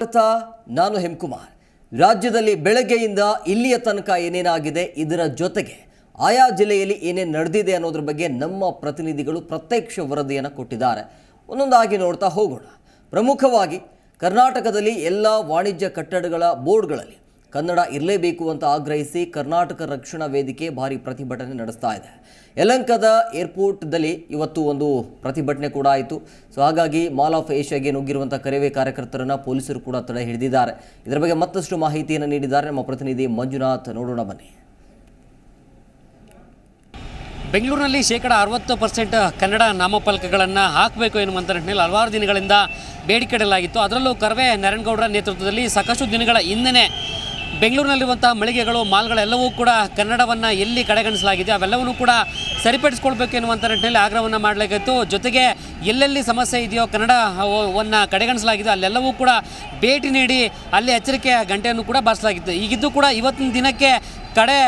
ಭಾರತ ನಾನು ಹೆಮ್ಕುಮಾರ್. ರಾಜ್ಯದಲ್ಲಿ ಬೆಳಗ್ಗೆಯಿಂದ ಇಲ್ಲಿಯ ತನಕ ಏನೇನಾಗಿದೆ ಇದರ ಜೊತೆಗೆ ಆಯಾ ಜಿಲ್ಲೆಯಲ್ಲಿ ಏನೇನು ನಡೆದಿದೆ ಅನ್ನೋದ್ರ ಬಗ್ಗೆ ನಮ್ಮ ಪ್ರತಿನಿಧಿಗಳು ಪ್ರತ್ಯಕ್ಷ ವರದಿಯನ್ನು ಕೊಟ್ಟಿದ್ದಾರೆ. ಒಂದೊಂದಾಗಿ ನೋಡ್ತಾ ಹೋಗೋಣ. ಪ್ರಮುಖವಾಗಿ ಕರ್ನಾಟಕದಲ್ಲಿ ಎಲ್ಲ ವಾಣಿಜ್ಯ ಕಟ್ಟಡಗಳ ಬೋರ್ಡ್ಗಳಲ್ಲಿ ಕನ್ನಡ ಇರಲೇಬೇಕು ಅಂತ ಆಗ್ರಹಿಸಿ ಕರ್ನಾಟಕ ರಕ್ಷಣಾ ವೇದಿಕೆ ಭಾರಿ ಪ್ರತಿಭಟನೆ ನಡೆಸ್ತಾ ಇದೆ. ಯಲಂಕದ ಏರ್ಪೋರ್ಟ್ದಲ್ಲಿ ಇವತ್ತು ಒಂದು ಪ್ರತಿಭಟನೆ ಕೂಡ ಆಯಿತು. ಸೊ ಹಾಗಾಗಿ ಮಾಲ್ ಆಫ್ ಏಷ್ಯಾಗೆ ನುಗ್ಗಿರುವಂಥ ಕರೆವೆ ಕಾರ್ಯಕರ್ತರನ್ನು ಪೊಲೀಸರು ಕೂಡ ತಡೆ ಹಿಡಿದಿದ್ದಾರೆ. ಇದರ ಬಗ್ಗೆ ಮತ್ತಷ್ಟು ಮಾಹಿತಿಯನ್ನು ನೀಡಿದ್ದಾರೆ ನಮ್ಮ ಪ್ರತಿನಿಧಿ ಮಂಜುನಾಥ್. ನೋಡೋಣ ಬನ್ನಿ. ಬೆಂಗಳೂರಿನಲ್ಲಿ ಶೇಕಡ ಅರವತ್ತು ಪರ್ಸೆಂಟ್ ಕನ್ನಡ ನಾಮಫಲಕಗಳನ್ನು ಹಾಕಬೇಕು ಎನ್ನುವಂಥ ನಿಟ್ಟಿನಲ್ಲಿ ಹಲವಾರು ದಿನಗಳಿಂದ ಬೇಡಿಕೆ ಇಡಲಾಗಿತ್ತು ಅದರಲ್ಲೂ ಕರವೇ ನಾರಾಯಣಗೌಡರ ನೇತೃತ್ವದಲ್ಲಿ ಸಾಕಷ್ಟು ದಿನಗಳ ಹಿಂದೆನೇ ಬೆಂಗಳೂರಿನಲ್ಲಿರುವಂಥ ಮಳಿಗೆಗಳು ಮಾಲ್ಗಳೆಲ್ಲವೂ ಕೂಡ ಕನ್ನಡವನ್ನು ಎಲ್ಲಿ ಕಡೆಗಣಿಸಲಾಗಿದೆ ಅವೆಲ್ಲವನ್ನೂ ಕೂಡ ಸರಿಪಡಿಸ್ಕೊಳ್ಬೇಕು ಎನ್ನುವಂಥ ನಿಟ್ಟಿನಲ್ಲಿ ಆಗ್ರಹವನ್ನು ಮಾಡಲಾಗಿತ್ತು ಜೊತೆಗೆ ಎಲ್ಲೆಲ್ಲಿ ಸಮಸ್ಯೆ ಇದೆಯೋ ಕನ್ನಡವನ್ನು ಕಡೆಗಣಿಸಲಾಗಿದೆ, ಅಲ್ಲೆಲ್ಲವೂ ಕೂಡ ಭೇಟಿ ನೀಡಿ ಅಲ್ಲಿ ಎಚ್ಚರಿಕೆಯ ಗಂಟೆಯನ್ನು ಕೂಡ ಬಾರಿಸಲಾಗಿತ್ತು. ಈಗಿದ್ದು ಕೂಡ ಇವತ್ತಿನ ದಿನಕ್ಕೆ ಕಡೆ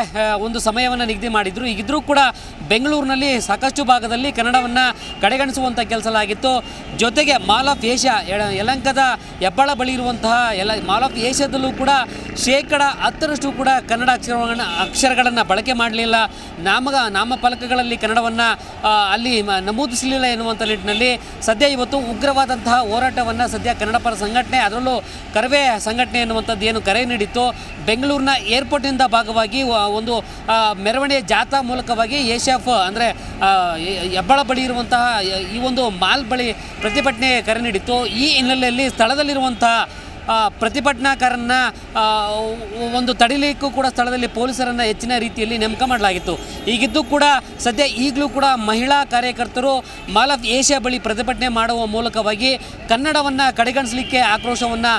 ಒಂದು ಸಮಯವನ್ನು ನಿಗದಿ ಮಾಡಿದ್ರು. ಈಗಿದ್ರೂ ಕೂಡ ಬೆಂಗಳೂರಿನಲ್ಲಿ ಸಾಕಷ್ಟು ಭಾಗದಲ್ಲಿ ಕನ್ನಡವನ್ನು ಕಡೆಗಣಿಸುವಂಥ ಕೆಲಸಲಾಗಿತ್ತು ಜೊತೆಗೆ ಮಾಲ್ ಆಫ್ ಏಷ್ಯಾ ಯಲಂಕದ ಹೆಬ್ಬಾಳ ಬಳಿ ಇರುವಂತಹ ಎಲ್ಲ, ಮಾಲ್ ಆಫ್ ಏಷ್ಯಾದಲ್ಲೂ ಕೂಡ ಶೇಕಡ ಹತ್ತರಷ್ಟು ಕೂಡ ಕನ್ನಡ ಅಕ್ಷರಗಳನ್ನು ಅಕ್ಷರಗಳನ್ನು ಬಳಕೆ ಮಾಡಲಿಲ್ಲ. ನಾಮಗ ನಾಮಫಲಕಗಳಲ್ಲಿ ಕನ್ನಡವನ್ನು ಅಲ್ಲಿ ನಮೂದಿಸಲಿಲ್ಲ ಎನ್ನುವಂಥ ನಿಟ್ಟಿನಲ್ಲಿ ಸದ್ಯ ಇವತ್ತು ಉಗ್ರವಾದಂತಹ ಹೋರಾಟವನ್ನು ಸದ್ಯ ಕನ್ನಡ ಪರ ಸಂಘಟನೆ, ಅದರಲ್ಲೂ ಕರವೇ ಸಂಘಟನೆ ಎನ್ನುವಂಥದ್ದು ಏನು ಕರೆ ನೀಡಿತ್ತು. ಬೆಂಗಳೂರಿನ ಏರ್ಪೋರ್ಟಿನಿಂದ ಭಾಗವಾಗಿ ವ- ಒಂದು ಮೆರವಣಿಗೆ ಜಾಥಾ ಮೂಲಕವಾಗಿ ಏಷ್ಯಾಫ್, ಅಂದರೆ ಹೆಬ್ಬಳ ಬಳಿ ಇರುವಂತಹ ಈ ಒಂದು ಮಾಲ್ ಬಳಿ ಪ್ರತಿಭಟನೆ ಕರೆ ನೀಡಿತ್ತು. ಈ ಹಿನ್ನೆಲೆಯಲ್ಲಿ ಸ್ಥಳದಲ್ಲಿರುವಂತಹ ಪ್ರತಿಭಟನಾಕಾರನ್ನ ಒಂದು ತಡಿಲಿಕ್ಕೂ ಕೂಡ ಸ್ಥಳದಲ್ಲಿ ಪೊಲೀಸರನ್ನು ಹೆಚ್ಚಿನ ರೀತಿಯಲ್ಲಿ ನೇಮಕ ಮಾಡಲಾಗಿತ್ತು. ಈಗಿದ್ದು ಕೂಡ ಸದ್ಯ ಈಗಲೂ ಕೂಡ ಮಹಿಳಾ ಕಾರ್ಯಕರ್ತರು ಮಾಲ್ ಆಫ್ ಏಷ್ಯಾ ಬಳಿ ಪ್ರತಿಭಟನೆ ಮಾಡುವ ಮೂಲಕವಾಗಿ ಕನ್ನಡವನ್ನು ಕಡೆಗಣಿಸಲಿಕ್ಕೆ ಆಕ್ರೋಶವನ್ನು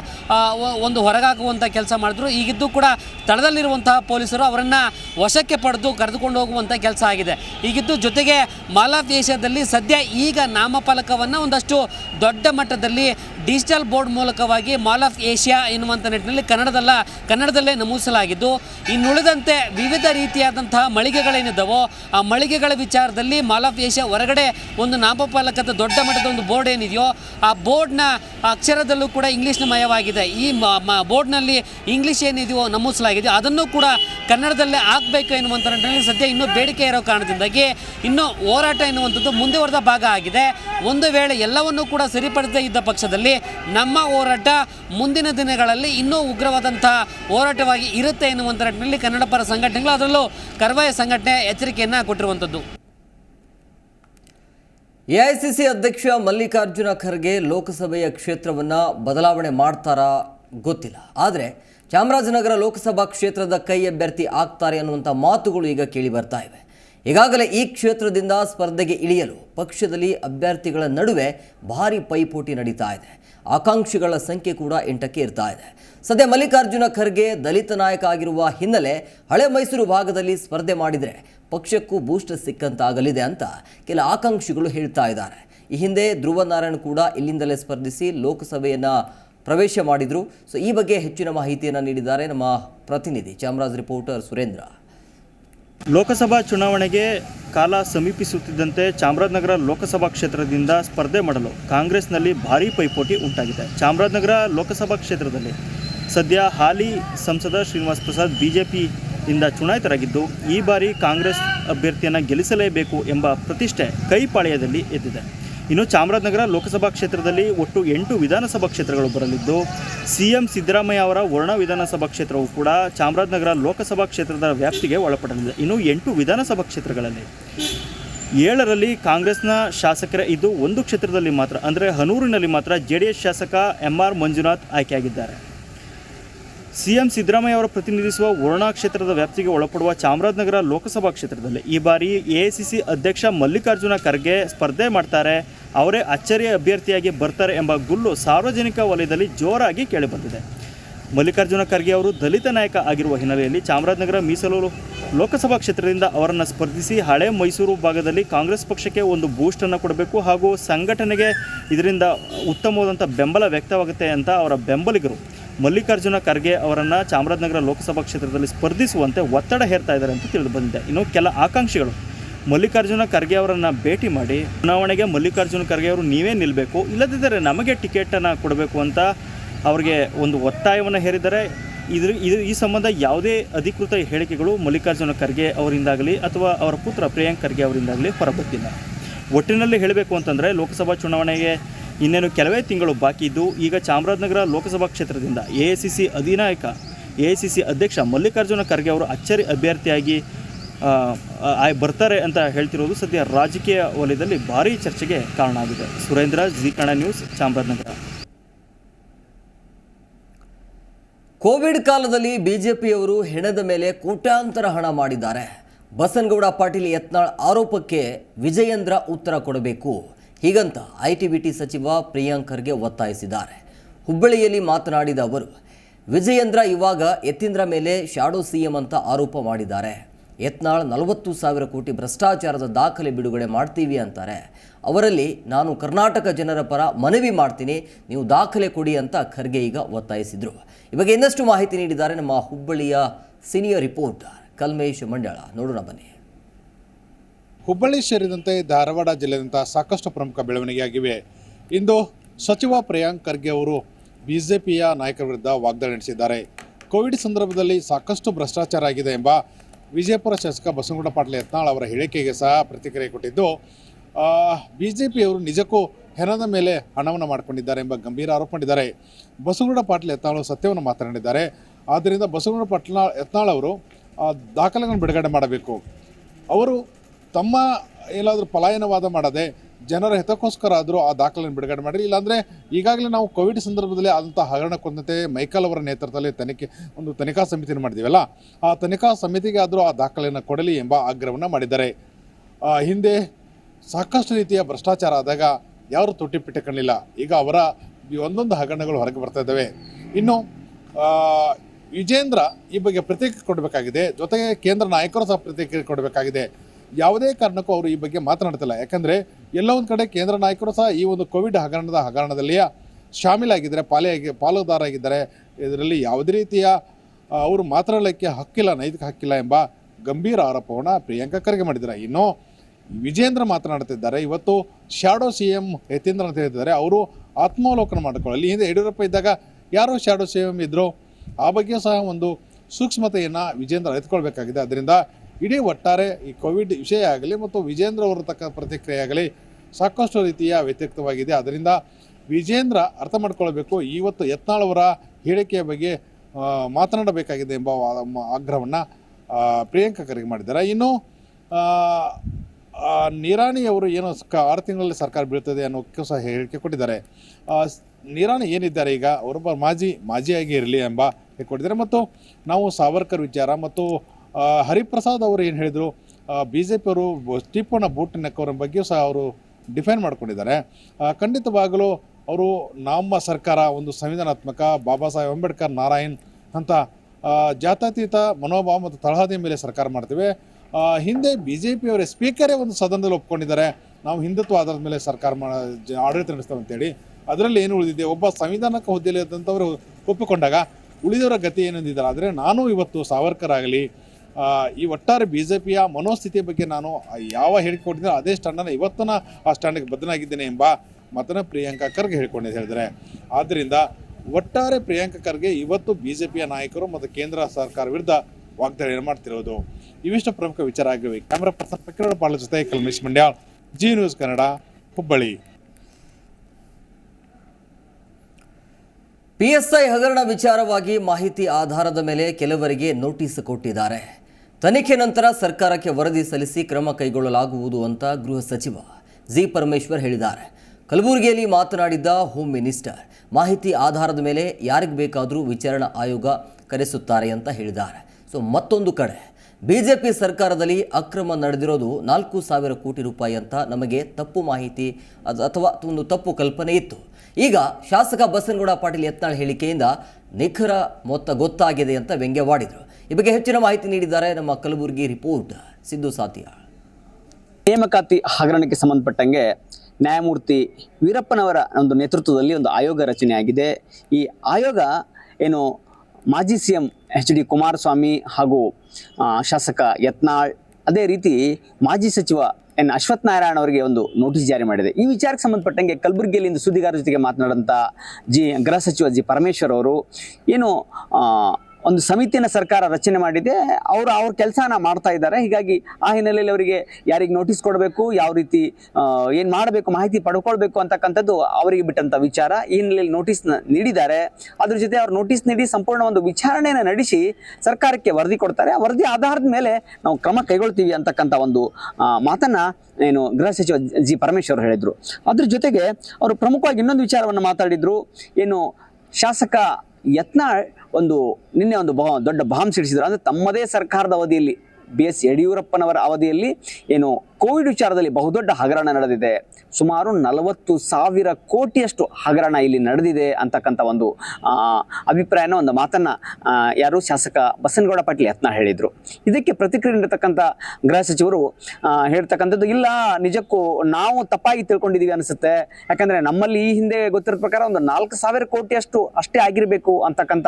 ಒಂದು ಹೊರಗಾಕುವಂಥ ಕೆಲಸ ಮಾಡಿದ್ರು. ಈಗಿದ್ದು ಕೂಡ ಸ್ಥಳದಲ್ಲಿರುವಂತಹ ಪೊಲೀಸರು ಅವರನ್ನು ವಶಕ್ಕೆ ಪಡೆದು ಕರೆದುಕೊಂಡು ಹೋಗುವಂಥ ಕೆಲಸ ಆಗಿದೆ. ಈಗಿದ್ದು ಜೊತೆಗೆ ಮಾಲ್ ಆಫ್ ಏಷ್ಯಾದಲ್ಲಿ ಸದ್ಯ ಈಗ ನಾಮಫಲಕವನ್ನು ಒಂದಷ್ಟು ದೊಡ್ಡ ಮಟ್ಟದಲ್ಲಿ ಡಿಜಿಟಲ್ ಬೋರ್ಡ್ ಮೂಲಕವಾಗಿ ಮಾಲ್ ಆಫ್ ಏಷ್ಯಾ ಎನ್ನುವಂಥ ನಿಟ್ಟಿನಲ್ಲಿ ಕನ್ನಡದಲ್ಲ ಕನ್ನಡದಲ್ಲೇ ನಮೂಸಲಾಗಿದ್ದು ಇನ್ನುಳಿದಂತೆ ವಿವಿಧ ರೀತಿಯಾದಂತಹ ಮಳಿಗೆಗಳೇನಿದ್ದವೋ ಆ ಮಳಿಗೆಗಳ ವಿಚಾರದಲ್ಲಿ ಮಾಲ್ ಆಫ್ ಏಷ್ಯಾ ಹೊರಗಡೆ ಒಂದು ನಾಮಫಲಕದ ದೊಡ್ಡ ಮಟ್ಟದ ಒಂದು ಬೋರ್ಡ್ ಏನಿದೆಯೋ, ಆ ಬೋರ್ಡ್ನ ಅಕ್ಷರದಲ್ಲೂ ಕೂಡ ಇಂಗ್ಲೀಷ್ನ ಮಯವಾಗಿದೆ. ಈ ಬೋರ್ಡ್ನಲ್ಲಿ ಇಂಗ್ಲೀಷ್ ಏನಿದೆಯೋ ನಮೂದಿಸಲಾಗಿದೆ. ಅದನ್ನು ಕೂಡ ಕನ್ನಡದಲ್ಲೇ ಆಗಬೇಕು ಎನ್ನುವಂಥ ನಿಟ್ಟಿನಲ್ಲಿ ಸದ್ಯ ಇನ್ನೂ ಬೇಡಿಕೆ ಇರೋ ಕಾರಣದಿಂದಾಗಿ ಇನ್ನೂ ಹೋರಾಟ ಎನ್ನುವಂಥದ್ದು ಮುಂದುವರೆದ ಭಾಗ ಆಗಿದೆ. ಒಂದು ವೇಳೆ ಎಲ್ಲವನ್ನೂ ಕೂಡ ಸರಿಪಡಿಸದೇ ಇದ್ದ ಪಕ್ಷದಲ್ಲಿ ನಮ್ಮ ಹೋರಾಟ ಮುಂದಿನ ದಿನಗಳಲ್ಲಿ ಇನ್ನೂ ಉಗ್ರವಾದಂತಹ ಹೋರಾಟವಾಗಿ ಇರುತ್ತೆ ಎನ್ನುವಂಥ ನಿಟ್ಟಿನಲ್ಲಿ ಕನ್ನಡ ಪರ ಸಂಘಟನೆಗಳು ಅದರಲ್ಲೂ ಕರ್ವಾಯ ಸಂಘಟನೆ ಎಚ್ಚರಿಕೆಯನ್ನು ಕೊಟ್ಟಿರುವಂಥದ್ದು. ಎಐಸಿಸಿ ಅಧ್ಯಕ್ಷ ಮಲ್ಲಿಕಾರ್ಜುನ ಖರ್ಗೆ ಲೋಕಸಭೆಯ ಕ್ಷೇತ್ರವನ್ನು ಬದಲಾವಣೆ ಮಾಡ್ತಾರಾ ಗೊತ್ತಿಲ್ಲ. ಆದರೆ ಚಾಮರಾಜನಗರ ಲೋಕಸಭಾ ಕ್ಷೇತ್ರದ ಕೈ ಅಭ್ಯರ್ಥಿ ಆಗ್ತಾರೆ ಅನ್ನುವಂಥ ಮಾತುಗಳು ಈಗ ಕೇಳಿ ಬರ್ತಾ ಇವೆ. ಈಗಾಗಲೇ ಈ ಕ್ಷೇತ್ರದಿಂದ ಸ್ಪರ್ಧೆಗೆ ಇಳಿಯಲು ಪಕ್ಷದಲ್ಲಿ ಅಭ್ಯರ್ಥಿಗಳ ನಡುವೆ ಭಾರಿ ಪೈಪೋಟಿ ನಡೀತಾ ಇದೆ. ಆಕಾಂಕ್ಷಿಗಳ ಸಂಖ್ಯೆ ಕೂಡ ಎಂಟಕ್ಕೆ ಇರ್ತಾ ಇದೆ. ಸದ್ಯ ಮಲ್ಲಿಕಾರ್ಜುನ ಖರ್ಗೆ ದಲಿತ ನಾಯಕ ಆಗಿರುವ ಹಿನ್ನೆಲೆ ಹಳೆ ಮೈಸೂರು ಭಾಗದಲ್ಲಿ ಸ್ಪರ್ಧೆ ಮಾಡಿದರೆ ಪಕ್ಷಕ್ಕೂ ಬೂಸ್ಟ್ ಸಿಕ್ಕಂತಾಗಲಿದೆ ಅಂತ ಕೆಲ ಆಕಾಂಕ್ಷಿಗಳು ಹೇಳ್ತಾ ಇದ್ದಾರೆ. ಈ ಹಿಂದೆ ಧ್ರುವ ನಾರಾಯಣ್ ಕೂಡ ಇಲ್ಲಿಂದಲೇ ಸ್ಪರ್ಧಿಸಿ ಲೋಕಸಭೆಯನ್ನು ಪ್ರವೇಶ ಮಾಡಿದರು. ಸೊ ಈ ಬಗ್ಗೆ ಹೆಚ್ಚಿನ ಮಾಹಿತಿಯನ್ನು ನೀಡಿದ್ದಾರೆ ನಮ್ಮ ಪ್ರತಿನಿಧಿ ಚಾಮರಾಜ್ ರಿಪೋರ್ಟರ್ ಸುರೇಂದ್ರ. ಲೋಕಸಭಾ ಚುನಾವಣೆಗೆ ಕಾಲ ಸಮೀಪಿಸುತ್ತಿದ್ದಂತೆ ಚಾಮರಾಜನಗರ ಲೋಕಸಭಾ ಕ್ಷೇತ್ರದಿಂದ ಸ್ಪರ್ಧೆ ಮಾಡಲು ಕಾಂಗ್ರೆಸ್ನಲ್ಲಿ ಭಾರೀ ಪೈಪೋಟಿ ಉಂಟಾಗಿದೆ. ಚಾಮರಾಜನಗರ ಲೋಕಸಭಾ ಕ್ಷೇತ್ರದಲ್ಲಿ ಸದ್ಯ ಹಾಲಿ ಸಂಸದ ಶ್ರೀನಿವಾಸ್ ಪ್ರಸಾದ್ ಬಿಜೆಪಿಯಿಂದ ಚುನಾಯಿತರಾಗಿದ್ದು, ಈ ಬಾರಿ ಕಾಂಗ್ರೆಸ್ ಅಭ್ಯರ್ಥಿಯನ್ನು ಗೆಲ್ಲಿಸಲೇಬೇಕು ಎಂಬ ಪ್ರತಿಷ್ಠೆ ಕೈಪಾಳ್ಯದಲ್ಲಿ ಎದ್ದಿದೆ. ಇನ್ನು ಚಾಮರಾಜನಗರ ಲೋಕಸಭಾ ಕ್ಷೇತ್ರದಲ್ಲಿ ಒಟ್ಟು ಎಂಟು ವಿಧಾನಸಭಾ ಕ್ಷೇತ್ರಗಳು ಬರಲಿದ್ದು ಸಿ ಎಂ ಸಿದ್ದರಾಮಯ್ಯ ಅವರ ವರ್ಣ ವಿಧಾನಸಭಾ ಕ್ಷೇತ್ರವು ಕೂಡ ಚಾಮರಾಜನಗರ ಲೋಕಸಭಾ ಕ್ಷೇತ್ರದ ವ್ಯಾಪ್ತಿಗೆ ಒಳಪಡಲಿದೆ. ಇನ್ನು ಎಂಟು ವಿಧಾನಸಭಾ ಕ್ಷೇತ್ರಗಳಲ್ಲಿ ಏಳರಲ್ಲಿ ಕಾಂಗ್ರೆಸ್ನ ಶಾಸಕರ ಇದ್ದು, ಒಂದು ಕ್ಷೇತ್ರದಲ್ಲಿ ಮಾತ್ರ, ಅಂದರೆ ಹನೂರಿನಲ್ಲಿ ಮಾತ್ರ ಜೆ ಶಾಸಕ ಎಂ ಆರ್ ಮಂಜುನಾಥ್ ಆಯ್ಕೆಯಾಗಿದ್ದಾರೆ. ಸಿಎಂ ಸಿದ್ದರಾಮಯ್ಯ ಅವರ ಪ್ರತಿನಿಧಿಸುವ ವರುಣಾ ಕ್ಷೇತ್ರದ ವ್ಯಾಪ್ತಿಗೆ ಒಳಪಡುವ ಚಾಮರಾಜನಗರ ಲೋಕಸಭಾ ಕ್ಷೇತ್ರದಲ್ಲಿ ಈ ಬಾರಿ ಎಐಸಿಸಿ ಅಧ್ಯಕ್ಷ ಮಲ್ಲಿಕಾರ್ಜುನ ಖರ್ಗೆ ಸ್ಪರ್ಧೆ ಮಾಡ್ತಾರೆ. ಅವರೇ ಅಚ್ಚರಿಯ ಅಭ್ಯರ್ಥಿಯಾಗಿ ಬರ್ತಾರೆ ಎಂಬ ಗುಲ್ಲು ಸಾರ್ವಜನಿಕ ವಲಯದಲ್ಲಿ ಜೋರಾಗಿ ಕೇಳಿಬಂದಿದೆ. ಮಲ್ಲಿಕಾರ್ಜುನ ಖರ್ಗೆ ಅವರು ದಲಿತ ನಾಯಕ ಆಗಿರುವ ಹಿನ್ನೆಲೆಯಲ್ಲಿ ಚಾಮರಾಜನಗರ ಮೀಸಲು ಲೋಕಸಭಾ ಕ್ಷೇತ್ರದಿಂದ ಅವರನ್ನು ಸ್ಪರ್ಧಿಸಿ ಹಳೆ ಮೈಸೂರು ಭಾಗದಲ್ಲಿ ಕಾಂಗ್ರೆಸ್ ಪಕ್ಷಕ್ಕೆ ಒಂದು ಬೂಸ್ಟನ್ನು ಕೊಡಬೇಕು ಹಾಗೂ ಸಂಘಟನೆಗೆ ಇದರಿಂದ ಉತ್ತಮವಾದಂಥ ಬೆಂಬಲ ವ್ಯಕ್ತವಾಗುತ್ತೆ ಅಂತ ಅವರ ಬೆಂಬಲಿಗರು ಮಲ್ಲಿಕಾರ್ಜುನ ಖರ್ಗೆ ಅವರನ್ನು ಚಾಮರಾಜನಗರ ಲೋಕಸಭಾ ಕ್ಷೇತ್ರದಲ್ಲಿ ಸ್ಪರ್ಧಿಸುವಂತೆ ಒತ್ತಡ ಹೇರ್ತಾ ಇದ್ದಾರೆ ಅಂತ ತಿಳಿದು ಬಂದಿದೆ. ಇನ್ನು ಕೆಲ ಆಕಾಂಕ್ಷಿಗಳು. ಮಲ್ಲಿಕಾರ್ಜುನ ಖರ್ಗೆ ಅವರನ್ನು ಭೇಟಿ ಮಾಡಿ, ಚುನಾವಣೆಗೆ ಮಲ್ಲಿಕಾರ್ಜುನ ಖರ್ಗೆ ಅವರು ನೀವೇ ನಿಲ್ಲಬೇಕು ಇಲ್ಲದಿದ್ದರೆ ನಮಗೆ ಟಿಕೆಟನ್ನು ಕೊಡಬೇಕು ಅಂತ ಅವರಿಗೆ ಒಂದು ಒತ್ತಾಯವನ್ನು ಹೇರಿದ್ದಾರೆ. ಇದ್ರ ಇದು ಈ ಸಂಬಂಧ ಯಾವುದೇ ಅಧಿಕೃತ ಹೇಳಿಕೆಗಳು ಮಲ್ಲಿಕಾರ್ಜುನ ಖರ್ಗೆ ಅವರಿಂದಾಗಲಿ ಅಥವಾ ಅವರ ಪುತ್ರ ಪ್ರಿಯಾಂಕ್ ಖರ್ಗೆ ಅವರಿಂದಾಗಲಿ ಹೊರಬಂದಿಲ್ಲ. ಒಟ್ಟಿನಲ್ಲಿ ಹೇಳಬೇಕು ಅಂತಂದರೆ ಲೋಕಸಭಾ ಚುನಾವಣೆಗೆ ಇನ್ನೇನು ಕೆಲವೇ ತಿಂಗಳು ಬಾಕಿ ಇದ್ದು, ಈಗ ಚಾಮರಾಜನಗರ ಲೋಕಸಭಾ ಕ್ಷೇತ್ರದಿಂದ ಎ ಐ ಸಿ ಸಿ ಅಧಿನಾಯಕ ಎ ಐ ಸಿ ಸಿ ಅಧ್ಯಕ್ಷ ಮಲ್ಲಿಕಾರ್ಜುನ ಖರ್ಗೆ ಅವರು ಅಚ್ಚರಿ ಅಭ್ಯರ್ಥಿಯಾಗಿ ಬರ್ತಾರೆ ಅಂತ ಹೇಳ್ತಿರೋದು ಸದ್ಯ ರಾಜಕೀಯ ವಲಯದಲ್ಲಿ ಭಾರೀ ಚರ್ಚೆಗೆ ಕಾರಣ ಆಗಿದೆ. Surendra, Zee Kannada news, Chamarajanagar. Covid ಕಾಲದಲ್ಲಿ ಬಿಜೆಪಿಯವರು ಹೆಣದ ಮೇಲೆ ಕೋಟ್ಯಾಂತರ ಹಣ ಮಾಡಿದ್ದಾರೆ. ಬಸನಗೌಡ ಪಾಟೀಲ್ ಯತ್ನಾಳ್ ಆರೋಪಕ್ಕೆ ವಿಜಯೇಂದ್ರ ಉತ್ತರ ಕೊಡಬೇಕು. ಹೀಗಂತ ಐ ಟಿ ಬಿ ಟಿ ಸಚಿವ ಪ್ರಿಯಾಂಕ್ ಖರ್ಗೆ ಒತ್ತಾಯಿಸಿದ್ದಾರೆ. ಹುಬ್ಬಳ್ಳಿಯಲ್ಲಿ ಮಾತನಾಡಿದ ಅವರು, ವಿಜಯೇಂದ್ರ ಇವಾಗ ಯತೀಂದ್ರ ಮೇಲೆ ಶಾಡೋ ಸಿಎಂ ಅಂತ ಆರೋಪ ಮಾಡಿದ್ದಾರೆ. ಯತ್ನಾಳ್ ನಲವತ್ತು ಸಾವಿರ ಕೋಟಿ ಭ್ರಷ್ಟಾಚಾರದ ದಾಖಲೆ ಬಿಡುಗಡೆ ಮಾಡ್ತೀವಿ ಅಂತಾರೆ. ಅವರಲ್ಲಿ ನಾನು ಕರ್ನಾಟಕ ಜನರ ಪರ ಮನವಿ ಮಾಡ್ತೀನಿ, ನೀವು ದಾಖಲೆ ಕೊಡಿ ಅಂತ ಖರ್ಗೆ ಈಗ ಒತ್ತಾಯಿಸಿದರು. ಈ ಇನ್ನಷ್ಟು ಮಾಹಿತಿ ನೀಡಿದ್ದಾರೆ ನಮ್ಮ ಹುಬ್ಬಳ್ಳಿಯ ಸೀನಿಯರ್ ರಿಪೋರ್ಟರ್ ಕಲ್ಮೇಶ್ ಮಂಡಳ ನೋಡೋಣ ಬನ್ನಿ. ಹುಬ್ಬಳ್ಳಿ ಸೇರಿದಂತೆ ಧಾರವಾಡ ಜಿಲ್ಲೆಯಾದ್ಯಂತ ಸಾಕಷ್ಟು ಪ್ರಮುಖ ಬೆಳವಣಿಗೆಯಾಗಿವೆ. ಇಂದು ಸಚಿವ ಪ್ರಿಯಾಂಕ್ ಖರ್ಗೆ ಅವರು ಬಿಜೆಪಿಯ ನಾಯಕರ ವಿರುದ್ಧ ವಾಗ್ದಾಳಿ ನಡೆಸಿದ್ದಾರೆ. ಕೋವಿಡ್ ಸಂದರ್ಭದಲ್ಲಿ ಸಾಕಷ್ಟು ಭ್ರಷ್ಟಾಚಾರ ಆಗಿದೆ ಎಂಬ ವಿಜಯಪುರ ಶಾಸಕ ಬಸವನಗೌಡ ಪಾಟೀಲ್ ಯತ್ನಾಳ್ ಅವರ ಹೇಳಿಕೆಗೆ ಸಹ ಪ್ರತಿಕ್ರಿಯೆ ಕೊಟ್ಟಿದ್ದು ಬಿ ಜೆ ಪಿಯವರು ನಿಜಕ್ಕೂ ಹೆಣದ ಮೇಲೆ ಹಣವನ್ನು ಮಾಡಿಕೊಂಡಿದ್ದಾರೆ ಎಂಬ ಗಂಭೀರ ಆರೋಪ ಮಾಡಿದ್ದಾರೆ. ಬಸವನಗೌಡ ಪಾಟೀಲ್ ಯತ್ನಾಳ್ ಸತ್ಯವನ್ನು ಮಾತನಾಡಿದ್ದಾರೆ. ಆದ್ದರಿಂದ ಬಸವನಗೌಡ ಪಾಟೀಲ್ ಯತ್ನಾಳ್ ಅವರು ದಾಖಲೆಗಳನ್ನು ಬಿಡುಗಡೆ ಮಾಡಬೇಕು. ಅವರು ತಮ್ಮ ಏನಾದರೂ ಪಲಾಯನವಾದ ಮಾಡದೆ ಜನರ ಹಿತಕ್ಕೋಸ್ಕರ ಆದರೂ ಆ ದಾಖಲೆಯನ್ನು ಬಿಡುಗಡೆ ಮಾಡಿ. ಇಲ್ಲಾಂದರೆ ಈಗಾಗಲೇ ನಾವು ಕೋವಿಡ್ ಸಂದರ್ಭದಲ್ಲಿ ಆದಂಥ ಹಗರಣ ಕೊಂದಂತೆ ಮೈಕಲ್ ಅವರ ನೇತೃತ್ವದಲ್ಲಿ ತನಿಖೆ, ಒಂದು ತನಿಖಾ ಸಮಿತಿಯನ್ನು ಮಾಡಿದ್ದೀವಲ್ಲ ಆ ತನಿಖಾ ಸಮಿತಿಗೆ ಆದರೂ ಆ ದಾಖಲೆಯನ್ನು ಕೊಡಲಿ ಎಂಬ ಆಗ್ರಹವನ್ನು ಮಾಡಿದ್ದಾರೆ. ಹಿಂದೆ ಸಾಕಷ್ಟು ರೀತಿಯ ಭ್ರಷ್ಟಾಚಾರ ಆದಾಗ ಯಾರು ತೊಟ್ಟಿಪಿಟ್ಟೆ ಈಗ ಅವರ ಈ ಒಂದೊಂದು ಹಗರಣಗಳು ಹೊರಗೆ ಬರ್ತಾ ಇದ್ದಾವೆ. ಇನ್ನು ವಿಜೇಂದ್ರ ಈ ಬಗ್ಗೆ ಪ್ರತಿಕ್ರಿಯೆ ಕೊಡಬೇಕಾಗಿದೆ. ಜೊತೆಗೆ ಕೇಂದ್ರ ನಾಯಕರು ಸಹ ಪ್ರತಿಕ್ರಿಯೆ ಕೊಡಬೇಕಾಗಿದೆ. ಯಾವುದೇ ಕಾರಣಕ್ಕೂ ಅವರು ಈ ಬಗ್ಗೆ ಮಾತನಾಡ್ತಿಲ್ಲ. ಯಾಕಂದರೆ ಎಲ್ಲ ಒಂದು ಕಡೆ ಕೇಂದ್ರ ನಾಯಕರು ಸಹ ಈ ಒಂದು ಕೋವಿಡ್ ಹಗರಣದ ಹಗರಣದಲ್ಲಿಯ ಶಾಮೀಲಾಗಿದ್ದಾರೆ, ಪಾಲೆಯಾಗಿ ಪಾಲುದಾರಾಗಿದ್ದಾರೆ ಇದರಲ್ಲಿ ಯಾವುದೇ ರೀತಿಯ ಅವರು ಮಾತನಾಡಲಿಕ್ಕೆ ಹಕ್ಕಿಲ್ಲ, ನೈತಿಕ ಹಕ್ಕಿಲ್ಲ ಎಂಬ ಗಂಭೀರ ಆರೋಪವನ್ನು ಪ್ರಿಯಾಂಕಾ ಖರ್ಗೆ ಮಾಡಿದ್ದಾರೆ. ಇನ್ನು ವಿಜೇಂದ್ರ ಮಾತನಾಡ್ತಿದ್ದಾರೆ. ಇವತ್ತು ಶ್ಯಾಡೋ ಸಿ ಎಂ ಯತೀಂದ್ರ ಅಂತ ಹೇಳ್ತಿದ್ದಾರೆ. ಅವರು ಆತ್ಮಾವಲೋಕನ ಮಾಡಿಕೊಳ್ಳಲಿ. ಹಿಂದೆ ಯಡಿಯೂರಪ್ಪ ಇದ್ದಾಗ ಯಾರು ಶ್ಯಾಡೋ ಸಿ ಎಂ ಇದ್ದರು ಆ ಬಗ್ಗೆ ಸಹ ಒಂದು ಸೂಕ್ಷ್ಮತೆಯನ್ನು ವಿಜೇಂದ್ರ ಎತ್ಕೊಳ್ಬೇಕಾಗಿದೆ. ಅದರಿಂದ ಇಡೀ ಒಟ್ಟಾರೆ ಈ ಕೋವಿಡ್ ವಿಷಯ ಆಗಲಿ ಮತ್ತು ವಿಜೇಂದ್ರ ಅವರ ತಕ್ಕ ಪ್ರತಿಕ್ರಿಯೆ ಆಗಲಿ ಸಾಕಷ್ಟು ರೀತಿಯ ವ್ಯತಿರಿಕ್ತವಾಗಿದೆ. ಅದರಿಂದ ವಿಜೇಂದ್ರ ಅರ್ಥ ಮಾಡ್ಕೊಳ್ಬೇಕು. ಇವತ್ತು ಯತ್ನಾಳ್ ಅವರ ಹೇಳಿಕೆಯ ಬಗ್ಗೆ ಮಾತನಾಡಬೇಕಾಗಿದೆ ಎಂಬ ಆಗ್ರಹವನ್ನು ಪ್ರಿಯಾಂಕಾ ಖರ್ಗೆ ಮಾಡಿದ್ದಾರೆ. ಇನ್ನು ಆ, ಆ, ನಿರಾಣಿ ಅವರು ಏನು ಆರು ತಿಂಗಳಲ್ಲಿ ಸರ್ಕಾರ ಬೀಳ್ತದೆ ಅನ್ನೋಕ್ಕೆ ಸಹ ಹೇಳಿಕೆ ಕೊಟ್ಟಿದ್ದಾರೆ. ನಿರಾಣಿ ಏನಿದ್ದಾರೆ ಈಗ? ಅವರೊಬ್ಬ ಮಾಜಿ ಮಾಜಿಯಾಗಿ ಇರಲಿ ಎಂಬ ಕೊಟ್ಟಿದ್ದಾರೆ. ಮತ್ತು ನಾವು ಸಾವರ್ಕರ್ ವಿಚಾರ ಮತ್ತು ಹರಿಪ್ರಸಾದ್ ಅವರು ಏನು ಹೇಳಿದರು? ಬಿ ಜೆ ಪಿಯವರು ಬೂಟ್ ನೆಕ್ಕವರ ಬಗ್ಗೆಯೂ ಸಹ ಅವರು ಡಿಫೈನ್ ಮಾಡ್ಕೊಂಡಿದ್ದಾರೆ. ಖಂಡಿತವಾಗಲೂ ಅವರು ನಮ್ಮ ಸರ್ಕಾರ ಒಂದು ಸಂವಿಧಾನಾತ್ಮಕ ಬಾಬಾ ಸಾಹೇಬ್ ಅಂಬೇಡ್ಕರ್ ನಾರಾಯಣ್ ಅಂತ ಜಾತ್ಯತೀತ ಮನೋಭಾವ ಮತ್ತು ತಳಹದಿ ಮೇಲೆ ಸರ್ಕಾರ ಮಾಡ್ತೀವಿ. ಹಿಂದೆ ಬಿ ಜೆ ಪಿಯವರೇ ಸ್ಪೀಕರೇ ಒಂದು ಸದನದಲ್ಲಿ ಒಪ್ಕೊಂಡಿದ್ದಾರೆ. ನಾವು ಹಿಂದುತ್ವ ಆಧಾರದ ಮೇಲೆ ಸರ್ಕಾರ ಮಾ ಆಡಳಿತ ನಡೆಸ್ತೇವೆ ಅಂತೇಳಿ. ಅದರಲ್ಲಿ ಏನು ಉಳಿದಿದೆ? ಒಬ್ಬ ಸಂವಿಧಾನಕ್ಕೆ ಹುದ್ದೆಯಲ್ಲಿ ಇದ್ದಂಥವರು ಒಪ್ಪಿಕೊಂಡಾಗ ಉಳಿದವರ ಗತಿ ಏನಂದಿದ್ದಾರೆ? ಆದರೆ ನಾನು ಇವತ್ತು ಸಾವರ್ಕರ್ ಆಗಲಿ ಈ ಒಟ್ಟಾರೆ ಬಿ ಜೆ ಪಿಯ ಮನೋಸ್ಥಿತಿಯ ಬಗ್ಗೆ ನಾನು ಯಾವ ಹೇಳಿಕೆ ಅದೇ ಸ್ಟ್ಯಾಂಡನ್ನು ಇವತ್ತಿನ ಆ ಸ್ಟ್ಯಾಂಡಿಗೆ ಬದಲಾಗಿದ್ದೇನೆ ಎಂಬ ಮತನ ಪ್ರಿಯಾಂಕಾ ಖರ್ಗೆ ಹೇಳ್ಕೊಂಡಿದ್ದು ಹೇಳಿದರೆ ಆದ್ದರಿಂದ ಒಟ್ಟಾರೆ ಪ್ರಿಯಾಂಕಾ ಖರ್ಗೆ ಇವತ್ತು ಬಿ ಜೆ ಪಿಯ ನಾಯಕರು ಮತ್ತು ಕೇಂದ್ರ ಸರ್ಕಾರ ವಿರುದ್ಧ ವಾಗ್ದಾಳಿ ಮಾಡ್ತಿರೋದು. ಇವಿಷ್ಟು ಪ್ರಮುಖ ವಿಚಾರ ಆಗಿವೆ ಕ್ಯಾಮ್ರಾ ಪರ್ಸನ್ ಪಕ್ಕಿರೋಡ ಪಾಲ ಜೊತೆ Kalmesh Mandya. Zee news Kannada, Hubballi. PSI ಹಗರಣ ವಿಚಾರವಾಗಿ ಮಾಹಿತಿ ಆಧಾರದ ಮೇಲೆ ಕೆಲವರಿಗೆ ನೋಟಿಸ್ ಕೊಟ್ಟಿದ್ದಾರೆ. ತನಿಖೆ ನಂತರ ಸರ್ಕಾರಕ್ಕೆ ವರದಿ ಸಲ್ಲಿಸಿ ಕ್ರಮ ಕೈಗೊಳ್ಳಲಾಗುವುದು ಅಂತ ಗೃಹ ಸಚಿವ ಜಿ ಪರಮೇಶ್ವರ್ ಹೇಳಿದ್ದಾರೆ. ಕಲಬುರಗಿಯಲ್ಲಿ ಮಾತನಾಡಿದ್ದ ಹೋಮ್ ಮಿನಿಸ್ಟರ್ ಮಾಹಿತಿ ಆಧಾರದ ಮೇಲೆ ಯಾರಿಗೆ ಬೇಕಾದರೂ ವಿಚಾರಣಾ ಆಯೋಗ ಕರೆಸುತ್ತಾರೆ ಅಂತ ಹೇಳಿದ್ದಾರೆ. ಸೊ ಮತ್ತೊಂದು ಕಡೆ, ಬಿಜೆಪಿ ಸರ್ಕಾರದಲ್ಲಿ ಅಕ್ರಮ ನಡೆದಿರೋದು ನಾಲ್ಕು ಸಾವಿರ ಕೋಟಿ ರೂಪಾಯಿ ಅಂತ ನಮಗೆ ತಪ್ಪು ಮಾಹಿತಿ ಅಥವಾ ಒಂದು ತಪ್ಪು ಕಲ್ಪನೆ ಇತ್ತು. ಈಗ ಶಾಸಕ ಬಸನಗೌಡ ಪಾಟೀಲ್ ಯತ್ನಾಳ್ ಹೇಳಿಕೆಯಿಂದ ನಿಖರ ಮೊತ್ತ ಗೊತ್ತಾಗಿದೆ ಅಂತ ವ್ಯಂಗ್ಯವಾಡಿದರು. ಈ ಬಗ್ಗೆ ಹೆಚ್ಚಿನ ಮಾಹಿತಿ ನೀಡಿದ್ದಾರೆ ನಮ್ಮ ಕಲಬುರಗಿ ರಿಪೋರ್ಟ್ ಸಿದ್ದು ಸಾತಿಯ ನೇಮಕಾತಿ ಹಗರಣಕ್ಕೆ ಸಂಬಂಧಪಟ್ಟಂಗೆ ನ್ಯಾಯಮೂರ್ತಿ ವೀರಪ್ಪನವರ ಒಂದು ನೇತೃತ್ವದಲ್ಲಿ ಒಂದು ಆಯೋಗ ರಚನೆಯಾಗಿದೆ. ಈ ಆಯೋಗ ಏನು ಮಾಜಿ C M H D Kumaraswamy ಹಾಗೂ ಶಾಸಕ ಯತ್ನಾಳ್, ಅದೇ ರೀತಿ ಮಾಜಿ ಸಚಿವ ಎನ್ ಅಶ್ವಥ್ ನಾರಾಯಣ ಅವರಿಗೆ ಒಂದು ನೋಟಿಸ್ ಜಾರಿ ಮಾಡಿದೆ. ಈ ವಿಚಾರಕ್ಕೆ ಸಂಬಂಧಪಟ್ಟಂಗೆ ಕಲಬುರಗಿಯಲ್ಲಿ ಇಂದು ಸುದ್ದಿಗಾರರ ಜೊತೆಗೆ ಮಾತನಾಡಿದಂಥ ಜಿ, ಗೃಹ ಸಚಿವ ಜಿ ಪರಮೇಶ್ವರ್ ಅವರು ಏನು ಒಂದು ಸಮಿತಿಯನ್ನು ಸರ್ಕಾರ ರಚನೆ ಮಾಡಿದೆ, ಅವರು ಅವ್ರ ಕೆಲಸನ ಮಾಡ್ತಾ ಇದ್ದಾರೆ. ಹೀಗಾಗಿ ಆ ಹಿನ್ನೆಲೆಯಲ್ಲಿ ಅವರಿಗೆ ಯಾರಿಗೆ ನೋಟಿಸ್ ಕೊಡಬೇಕು, ಯಾವ ರೀತಿ ಏನು ಮಾಡಬೇಕು, ಮಾಹಿತಿ ಪಡ್ಕೊಳ್ಬೇಕು ಅಂತಕ್ಕಂಥದ್ದು ಅವರಿಗೆ ಬಿಟ್ಟಂಥ ವಿಚಾರ. ಈ ಹಿನ್ನೆಲೆಯಲ್ಲಿ ನೋಟಿಸ್ ನೀಡಿದ್ದಾರೆ. ಅದ್ರ ಜೊತೆ ಅವ್ರು ನೋಟಿಸ್ ನೀಡಿ ಸಂಪೂರ್ಣ ಒಂದು ವಿಚಾರಣೆಯನ್ನು ನಡೆಸಿ ಸರ್ಕಾರಕ್ಕೆ ವರದಿ ಕೊಡ್ತಾರೆ. ಆ ವರದಿ ಆಧಾರದ ಮೇಲೆ ನಾವು ಕ್ರಮ ಕೈಗೊಳ್ತೀವಿ ಅಂತಕ್ಕಂಥ ಒಂದು ಮಾತನ್ನು ಮಾತನ್ನ ಏನು ಗೃಹ ಸಚಿವ ಜಿ ಪರಮೇಶ್ವರ್ ಹೇಳಿದರು. ಅದ್ರ ಜೊತೆಗೆ ಅವರು ಪ್ರಮುಖವಾಗಿ ಇನ್ನೊಂದು ವಿಚಾರವನ್ನು ಮಾತಾಡಿದ್ರು. ಏನು ಶಾಸಕ ಯತ್ನಾಳ್ ಒಂದು ನಿನ್ನೆ ಒಂದು ಬಹ ದೊಡ್ಡ ಬಾಂಬ್ ಸಿಡಿಸಿದ್ರು. ಅಂದರೆ ತಮ್ಮದೇ ಸರ್ಕಾರದ ಅವಧಿಯಲ್ಲಿ, ಬಿ. ಎಸ್. ಯಡಿಯೂರಪ್ಪನವರ ಅವಧಿಯಲ್ಲಿ ಏನು ಕೋವಿಡ್ ವಿಚಾರದಲ್ಲಿ ಬಹುದೊಡ್ಡ ಹಗರಣ ನಡೆದಿದೆ. ಸುಮಾರು ನಲವತ್ತು ಸಾವಿರ ಕೋಟಿಯಷ್ಟು ಹಗರಣ ಇಲ್ಲಿ ನಡೆದಿದೆ ಅಂತಕ್ಕಂಥ ಒಂದು ಅಭಿಪ್ರಾಯನ ಒಂದು ಮಾತನ್ನ ಯಾರು ಶಾಸಕ ಬಸನಗೌಡ ಪಾಟೀಲ್ ಯತ್ನ ಹೇಳಿದ್ರು. ಇದಕ್ಕೆ ಪ್ರತಿಕ್ರಿಯೆ ನೀಡತಕ್ಕಂಥ ಗೃಹ ಸಚಿವರು ಹೇಳ್ತಕ್ಕಂಥದ್ದು, ಇಲ್ಲ, ನಿಜಕ್ಕೂ ನಾವು ತಪ್ಪಾಗಿ ತಿಳ್ಕೊಂಡಿದೀವಿ ಅನಿಸುತ್ತೆ. ಯಾಕಂದ್ರೆ ನಮ್ಮಲ್ಲಿ ಈ ಹಿಂದೆ ಗೊತ್ತಿರೋ ಪ್ರಕಾರ ಒಂದು ನಾಲ್ಕು ಸಾವಿರ ಕೋಟಿಯಷ್ಟು ಅಷ್ಟೇ ಆಗಿರಬೇಕು ಅಂತಕ್ಕಂಥ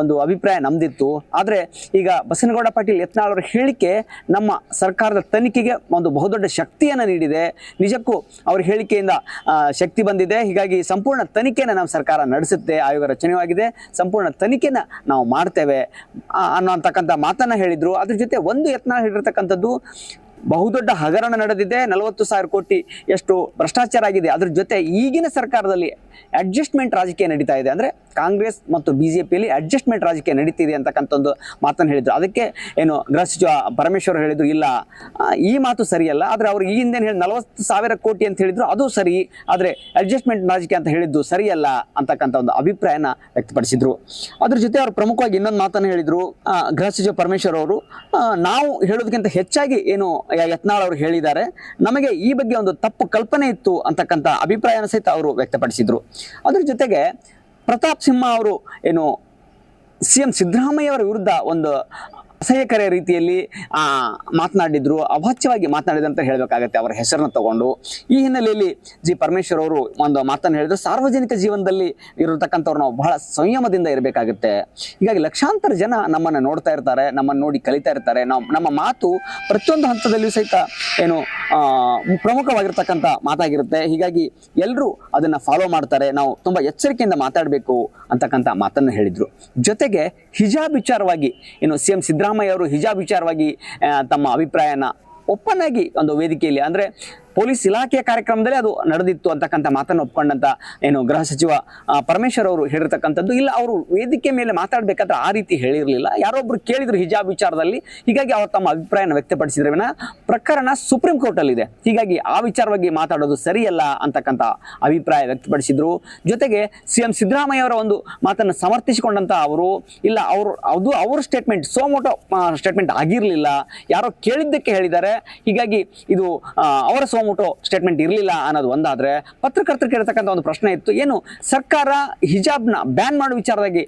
ಒಂದು ಅಭಿಪ್ರಾಯ ನಮ್ದಿತ್ತು. ಆದರೆ ಈಗ ಬಸನಗೌಡ ಪಾಟೀಲ್ ಯತ್ನಾಳ್ ಅವರ ಹೇಳಿಕೆ ನಮ್ಮ ಸರ್ಕಾರದ ತನಿಖೆಗೆ ಒಂದು ಬಹುದೊಡ್ಡ ಶಕ್ತಿಯನ್ನು ನೀಡಿದೆ. ನಿಜಕ್ಕೂ ಅವ್ರ ಹೇಳಿಕೆಯಿಂದ ಶಕ್ತಿ ಬಂದಿದೆ. ಹೀಗಾಗಿ ಸಂಪೂರ್ಣ ತನಿಖೆಯನ್ನು ನಮ್ಮ ಸರ್ಕಾರ ನಡೆಸುತ್ತೆ. ಆಯೋಗ ರಚನೆಯಾಗಿದೆ ಸಂಪೂರ್ಣ ತನಿಖೆನ ನಾವು ಮಾಡ್ತೇವೆ. ಅನ್ನೋ ಅನ್ನೋಂತಕ್ಕಂಥ ಮಾತನ್ನು ಹೇಳಿದರು. ಅದ್ರ ಜೊತೆ ಒಂದು ಯತ್ನ ಹೇಳಿರ್ತಕ್ಕಂಥದ್ದು, ಬಹುದೊಡ್ಡ ಹಗರಣ ನಡೆದಿದೆ. ನಲವತ್ತು ಸಾವಿರ ಕೋಟಿ ಎಷ್ಟು ಭ್ರಷ್ಟಾಚಾರ ಆಗಿದೆ. ಅದ್ರ ಜೊತೆ ಈಗಿನ ಸರ್ಕಾರದಲ್ಲಿ ಅಡ್ಜಸ್ಟ್ಮೆಂಟ್ ರಾಜಕೀಯ ನಡೀತಾ ಇದೆ. ಅಂದ್ರೆ ಕಾಂಗ್ರೆಸ್ ಮತ್ತು ಬಿಜೆಪಿಯಲ್ಲಿ ಅಡ್ಜಸ್ಟ್ಮೆಂಟ್ ರಾಜಕೀಯ ನಡೀತಿದೆ ಅಂತಕ್ಕಂಥ ಒಂದು ಮಾತನ್ನು ಹೇಳಿದ್ರು. ಅದಕ್ಕೆ ಏನು ಗೃಹ ಸಚಿವ ಪರಮೇಶ್ವರ್ ಹೇಳಿದ್ರು, ಇಲ್ಲ ಈ ಮಾತು ಸರಿಯಲ್ಲ, ಆದರೆ ಅವರು ಈ ಹಿಂದೆ ಹೇಳಿ ನಲವತ್ತು ಸಾವಿರ ಕೋಟಿ ಅಂತ ಹೇಳಿದ್ರು, ಅದು ಸರಿ, ಆದರೆ ಅಡ್ಜಸ್ಟ್ಮೆಂಟ್ ರಾಜಕೀಯ ಅಂತ ಹೇಳಿದ್ದು ಸರಿಯಲ್ಲ ಅಂತಕ್ಕಂಥ ಒಂದು ಅಭಿಪ್ರಾಯನ ವ್ಯಕ್ತಪಡಿಸಿದ್ರು. ಅದ್ರ ಜೊತೆ ಅವರು ಪ್ರಮುಖವಾಗಿ ಇನ್ನೊಂದು ಮಾತನ್ನು ಹೇಳಿದರು ಗೃಹ ಸಚಿವ ಪರಮೇಶ್ವರ್ ಅವರು ನಾವು ಹೇಳೋದಕ್ಕಿಂತ ಹೆಚ್ಚಾಗಿ ಏನು ಯತ್ನಾಳ್ ಅವರು ಹೇಳಿದ್ದಾರೆ, ನಮಗೆ ಈ ಬಗ್ಗೆ ಒಂದು ತಪ್ಪು ಕಲ್ಪನೆ ಇತ್ತು ಅಂತಕ್ಕಂಥ ಅಭಿಪ್ರಾಯನ ಸಹಿತ ಅವರು ವ್ಯಕ್ತಪಡಿಸಿದ್ರು. ಅದ್ರ ಜೊತೆಗೆ ಪ್ರತಾಪ್ ಸಿಂಹ ಅವರು ಏನು ಸಿ ಎಂ ಸಿದ್ದರಾಮಯ್ಯ ಅವರ ವಿರುದ್ಧ ಒಂದು ಅಸಹ್ಯಕರ ರೀತಿಯಲ್ಲಿ ಮಾತನಾಡಿದ್ರು, ಅವಾಚ್ಯವಾಗಿ ಮಾತನಾಡಿದಂತ ಹೇಳಬೇಕಾಗತ್ತೆ ಅವರ ಹೆಸರನ್ನು ತಗೊಂಡು. ಈ ಹಿನ್ನೆಲೆಯಲ್ಲಿ ಜಿ ಪರಮೇಶ್ವರ್ ಅವರು ಒಂದು ಮಾತನ್ನು ಹೇಳಿದ್ರು, ಸಾರ್ವಜನಿಕ ಜೀವನದಲ್ಲಿ ಇರತಕ್ಕಂಥವ್ರು ನಾವು ಬಹಳ ಸಂಯಮದಿಂದ ಇರಬೇಕಾಗುತ್ತೆ. ಹೀಗಾಗಿ ಲಕ್ಷಾಂತರ ಜನ ನಮ್ಮನ್ನು ನೋಡ್ತಾ ಇರ್ತಾರೆ, ನಮ್ಮನ್ನು ನೋಡಿ ಕಲಿತಾ ಇರ್ತಾರೆ. ನಾವು, ನಮ್ಮ ಮಾತು ಪ್ರತಿಯೊಂದು ಹಂತದಲ್ಲಿಯೂ ಸಹಿತ ಏನು ಪ್ರಮುಖವಾಗಿರ್ತಕ್ಕಂಥ ಮಾತಾಗಿರುತ್ತೆ. ಹೀಗಾಗಿ ಎಲ್ಲರೂ ಅದನ್ನ ಫಾಲೋ ಮಾಡ್ತಾರೆ. ನಾವು ತುಂಬಾ ಎಚ್ಚರಿಕೆಯಿಂದ ಮಾತಾಡಬೇಕು ಅಂತಕ್ಕಂಥ ಮಾತನ್ನು ಹೇಳಿದ್ರು. ಜೊತೆಗೆ ಹಿಜಾಬ್ ವಿಚಾರವಾಗಿ ಏನು, ಸಿ ಎಂ ಅವರು ಹಿಜಾಬ್ ವಿಚಾರವಾಗಿ ತಮ್ಮ ಅಭಿಪ್ರಾಯನ ಒಪ್ಪನಾಗಿ ಒಂದು ವೇದಿಕೆಯಲ್ಲಿ ಅಂದ್ರೆ ಪೊಲೀಸ್ ಇಲಾಖೆಯ ಕಾರ್ಯಕ್ರಮದಲ್ಲಿ ಅದು ನಡೆದಿತ್ತು ಅಂತಕ್ಕಂಥ ಮಾತನ್ನು ಒಪ್ಕೊಂಡಂತ ಏನು ಗೃಹ ಸಚಿವ ಪರಮೇಶ್ವರ್ ಅವರು ಹೇಳಿರ್ತಕ್ಕಂಥದ್ದು. ಇಲ್ಲ, ಅವರು ವೇದಿಕೆ ಮೇಲೆ ಮಾತಾಡಬೇಕಾದ್ರೆ ಆ ರೀತಿ ಹೇಳಿರಲಿಲ್ಲ. ಯಾರೊಬ್ರು ಕೇಳಿದ್ರು ಹಿಜಾಬ್ ವಿಚಾರದಲ್ಲಿ, ಹೀಗಾಗಿ ಅವರು ತಮ್ಮ ಅಭಿಪ್ರಾಯನ ವ್ಯಕ್ತಪಡಿಸಿದ್ರೆ. ಪ್ರಕರಣ ಸುಪ್ರೀಂ ಕೋರ್ಟ್ ಅಲ್ಲಿ ಇದೆ ಹೀಗಾಗಿ ಆ ವಿಚಾರವಾಗಿ ಮಾತಾಡೋದು ಸರಿಯಲ್ಲ ಅಂತಕ್ಕಂಥ ಅಭಿಪ್ರಾಯ ವ್ಯಕ್ತಪಡಿಸಿದ್ರು. ಜೊತೆಗೆ ಸಿ ಎಂ ಸಿದ್ದರಾಮಯ್ಯ ಅವರ ಒಂದು ಮಾತನ್ನು ಸಮರ್ಥಿಸಿಕೊಂಡಂತ ಅವರು, ಇಲ್ಲ, ಅವರು, ಅದು ಅವ್ರ ಸ್ಟೇಟ್ಮೆಂಟ್ ಸೋಮೋಟೋ ಸ್ಟೇಟ್ಮೆಂಟ್ ಆಗಿರಲಿಲ್ಲ. ಯಾರೋ ಕೇಳಿದ್ದಕ್ಕೆ ಹೇಳಿದ್ದಾರೆ. ಹೀಗಾಗಿ ಇದು ಅವರ ಸೋಮೋಟೋ ಸ್ಟೇಟ್ಮೆಂಟ್ ಇರಲಿಲ್ಲ ಅನ್ನೋದು ಒಂದಾದ್ರೆ ಪತ್ರಕರ್ತರು ಕೇಳ್ತಕ್ಕಂಥ ಒಂದು ಪ್ರಶ್ನೆ ಇತ್ತು. ಏನು ಸರ್ಕಾರ ಹಿಜಾಬ್ನ ಬ್ಯಾನ್ ಮಾಡೋ ವಿಚಾರದಾಗಿ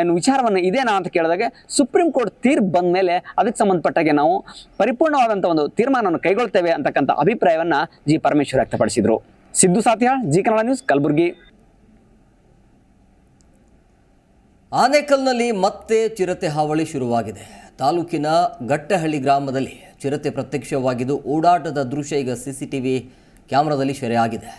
ಏನು ವಿಚಾರವನ್ನು ಇದೇನಾ ಅಂತ ಕೇಳಿದಾಗ ಸುಪ್ರೀಂ ಕೋರ್ಟ್ ತೀರ್ಪು ಬಂದ ಮೇಲೆ ಅದಕ್ಕೆ ಸಂಬಂಧಪಟ್ಟಾಗೆ ನಾವು ಪರಿಪೂರ್ಣವಾದಂಥ ಒಂದು ತೀರ್ಮಾನವನ್ನು ಕೈಗೊಳ್ತೇವೆ ಅಂತಕ್ಕಂಥ ಅಭಿಪ್ರಾಯವನ್ನ ಜಿ. ಪರಮೇಶ್ವರ್ ವ್ಯಕ್ತಪಡಿಸಿದ್ರು. ಸಿದ್ದು ಸಾತ್ಯ ಜಿ. ಕನ್ನಡ ನ್ಯೂಸ್, ಕಲಬುರಗಿ. ಆನೇಕಲ್ನಲ್ಲಿ ಮತ್ತೆ ಚಿರತೆ ಹಾವಳಿ ಶುರುವಾಗಿದೆ. ತಾಲೂಕಿನ ಗಟ್ಟಹಳ್ಳಿ ಗ್ರಾಮದಲ್ಲಿ ಚಿರತೆ ಪ್ರತ್ಯಕ್ಷವಾಗಿದ್ದು ಓಡಾಟದ ದೃಶ್ಯ ಈಗ ಸಿ ಸಿ ಟಿ ವಿ ಕ್ಯಾಮ್ರಾದಲ್ಲಿ ಸೆರೆಯಾಗಿದೆ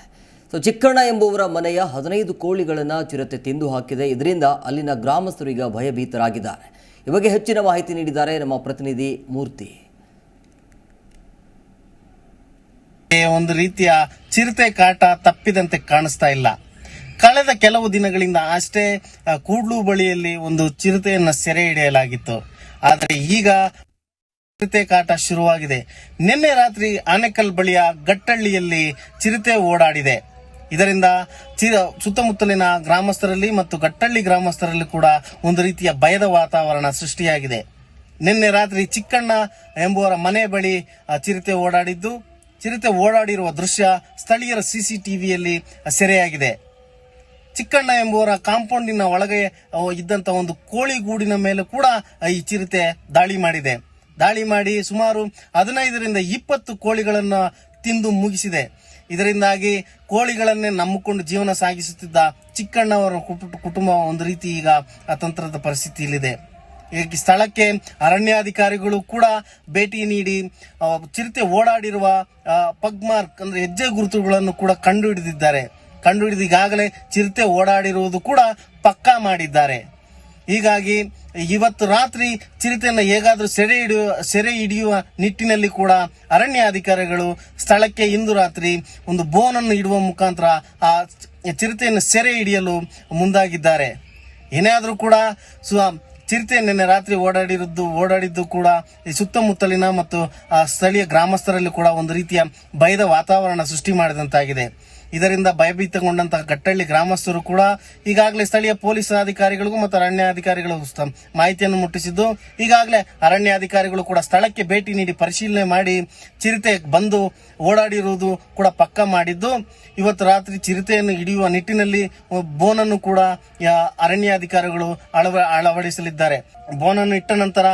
ಸೊ ಚಿಕ್ಕಣ್ಣ ಎಂಬುವರ ಮನೆಯ ಹದಿನೈದು ಕೋಳಿಗಳನ್ನು ಚಿರತೆ ತಿಂದು ಹಾಕಿದೆ. ಇದರಿಂದ ಅಲ್ಲಿನ ಗ್ರಾಮಸ್ಥರು ಈಗ ಭಯಭೀತರಾಗಿದ್ದಾರೆ. ಈ ಬಗ್ಗೆ ಹೆಚ್ಚಿನ ಮಾಹಿತಿ ನೀಡಿದ್ದಾರೆ ನಮ್ಮ ಪ್ರತಿನಿಧಿ ಮೂರ್ತಿ. ಒಂದು ರೀತಿಯ ಚಿರತೆ ಕಾಟ ತಪ್ಪಿದಂತೆ ಕಾಣಿಸ್ತಾ ಇಲ್ಲ. ಕಳೆದ ಕೆಲವು ದಿನಗಳಿಂದ ಅಷ್ಟೇ ಕೂಡ್ಲು ಬಳಿಯಲ್ಲಿ ಒಂದು ಚಿರತೆಯನ್ನು ಸೆರೆ ಹಿಡಿಯಲಾಗಿತ್ತು. ಆದರೆ ಈಗ ಚಿರತೆ ಶುರುವಾಗಿದೆ. ನಿನ್ನೆ ರಾತ್ರಿ ಆನೆಕಲ್ ಬಳಿಯ ಗಟ್ಟಳ್ಳಿಯಲ್ಲಿ ಚಿರತೆ ಓಡಾಡಿದೆ. ಇದರಿಂದ ಚಿರ ಸುತ್ತಮುತ್ತಲಿನ ಗ್ರಾಮಸ್ಥರಲ್ಲಿ ಮತ್ತು ಗಟ್ಟಳ್ಳಿ ಗ್ರಾಮಸ್ಥರಲ್ಲಿ ಕೂಡ ಒಂದು ರೀತಿಯ ಭಯದ ವಾತಾವರಣ ಸೃಷ್ಟಿಯಾಗಿದೆ. ನಿನ್ನೆ ರಾತ್ರಿ ಚಿಕ್ಕಣ್ಣ ಎಂಬುವರ ಮನೆ ಬಳಿ ಚಿರತೆ ಓಡಾಡಿದ್ದು. ಚಿರತೆ ಓಡಾಡಿರುವ ದೃಶ್ಯ ಸ್ಥಳೀಯರ ಸಿಸಿಟಿವಿಯಲ್ಲಿ ಸೆರೆಯಾಗಿದೆ. ಚಿಕ್ಕಣ್ಣ ಎಂಬುವರ ಕಾಂಪೌಂಡಿನ ಒಳಗೆ ಇದ್ದಂತ ಒಂದು ಕೋಳಿ ಗೂಡಿನ ಮೇಲೆ ಕೂಡ ಈ ಚಿರತೆ ದಾಳಿ ಮಾಡಿದೆ. ದಾಳಿ ಮಾಡಿ ಸುಮಾರು ಹದಿನೈದರಿಂದ ಇಪ್ಪತ್ತು ಕೋಳಿಗಳನ್ನು ತಿಂದು ಮುಗಿಸಿದೆ. ಇದರಿಂದಾಗಿ ಕೋಳಿಗಳನ್ನೇ ನಂಬಿಕೊಂಡು ಜೀವನ ಸಾಗಿಸುತ್ತಿದ್ದ ಚಿಕ್ಕಣ್ಣವರ ಕುಟು- ಕುಟುಂಬ ಒಂದು ರೀತಿ ಈಗ ಅತಂತ್ರದ ಪರಿಸ್ಥಿತಿಯಲ್ಲಿದೆ. ಈ ಸ್ಥಳಕ್ಕೆ ಅರಣ್ಯಾಧಿಕಾರಿಗಳು ಕೂಡ ಭೇಟಿ ನೀಡಿ ಚಿರತೆ ಓಡಾಡಿರುವ ಪಗ್ಮಾರ್ಕ್ ಅಂದ್ರೆ ಹೆಜ್ಜೆ ಗುರುತುಗಳನ್ನು ಕೂಡ ಕಂಡುಹಿಡಿದಿದ್ದಾರೆ ಕಂಡುಹಿಡಿದು ಈಗಾಗಲೇ ಚಿರತೆ ಓಡಾಡಿರುವುದು ಕೂಡ ಪಕ್ಕಾ ಮಾಡಿದ್ದಾರೆ. ಹೀಗಾಗಿ ಇವತ್ತು ರಾತ್ರಿ ಚಿರತೆಯನ್ನು ಹೇಗಾದರೂ ಸೆರೆ ಹಿಡಿಯುವ ಸೆರೆ ಹಿಡಿಯುವ ನಿಟ್ಟಿನಲ್ಲಿ ಕೂಡ ಅರಣ್ಯ ಅಧಿಕಾರಿಗಳು ಸ್ಥಳಕ್ಕೆ ಇಂದು ರಾತ್ರಿ ಒಂದು ಬೋನನ್ನು ಇಡುವ ಮುಖಾಂತರ ಆ ಚಿರತೆಯನ್ನು ಸೆರೆ ಹಿಡಿಯಲು ಮುಂದಾಗಿದ್ದಾರೆ. ಏನಾದರೂ ಕೂಡ ಸು ಚಿರತೆ ನಿನ್ನೆ ರಾತ್ರಿ ಓಡಾಡಿರೋದು ಓಡಾಡಿದ್ದು ಕೂಡ ಈ ಸುತ್ತಮುತ್ತಲಿನ ಮತ್ತು ಸ್ಥಳೀಯ ಗ್ರಾಮಸ್ಥರಲ್ಲಿ ಕೂಡ ಒಂದು ರೀತಿಯ ಭಯದ ವಾತಾವರಣ ಸೃಷ್ಟಿ ಮಾಡಿದಂತಾಗಿದೆ. ಇದರಿಂದ ಭಯಭೀತಗೊಂಡಂತಹ ಗಟ್ಟಳ್ಳಿ ಗ್ರಾಮಸ್ಥರು ಕೂಡ ಈಗಾಗಲೇ ಸ್ಥಳೀಯ ಪೊಲೀಸ್ ಅಧಿಕಾರಿಗಳಿಗೂ ಮತ್ತು ಅರಣ್ಯಾಧಿಕಾರಿಗಳಿಗೂ ಅಧಿಕಾರಿಗಳು ಮಾಹಿತಿಯನ್ನು ಮುಟ್ಟಿಸಿದ್ದು, ಈಗಾಗಲೇ ಅರಣ್ಯಾಧಿಕಾರಿಗಳು ಕೂಡ ಸ್ಥಳಕ್ಕೆ ಭೇಟಿ ನೀಡಿ ಪರಿಶೀಲನೆ ಮಾಡಿ ಚಿರತೆ ಬಂದು ಓಡಾಡಿರುವುದು ಕೂಡ ಪಕ್ಕ ಮಾಡಿದ್ದು, ಇವತ್ತು ರಾತ್ರಿ ಚಿರತೆಯನ್ನು ಹಿಡಿಯುವ ನಿಟ್ಟಿನಲ್ಲಿ ಬೋನನ್ನು ಕೂಡ ಅರಣ್ಯ ಅರಣ್ಯಾಧಿಕಾರಿಗಳು ಅಳವ, ಅಳವಡಿಸಲಿದ್ದಾರೆ. ಬೋನನ್ನು ಇಟ್ಟ ನಂತರ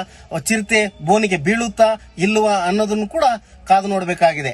ಚಿರತೆ ಬೋನಿಗೆ ಬೀಳುತ್ತಾ ಇಲ್ಲವಾ ಅನ್ನೋದನ್ನು ಕೂಡ ಕಾದು ನೋಡಬೇಕಾಗಿದೆ.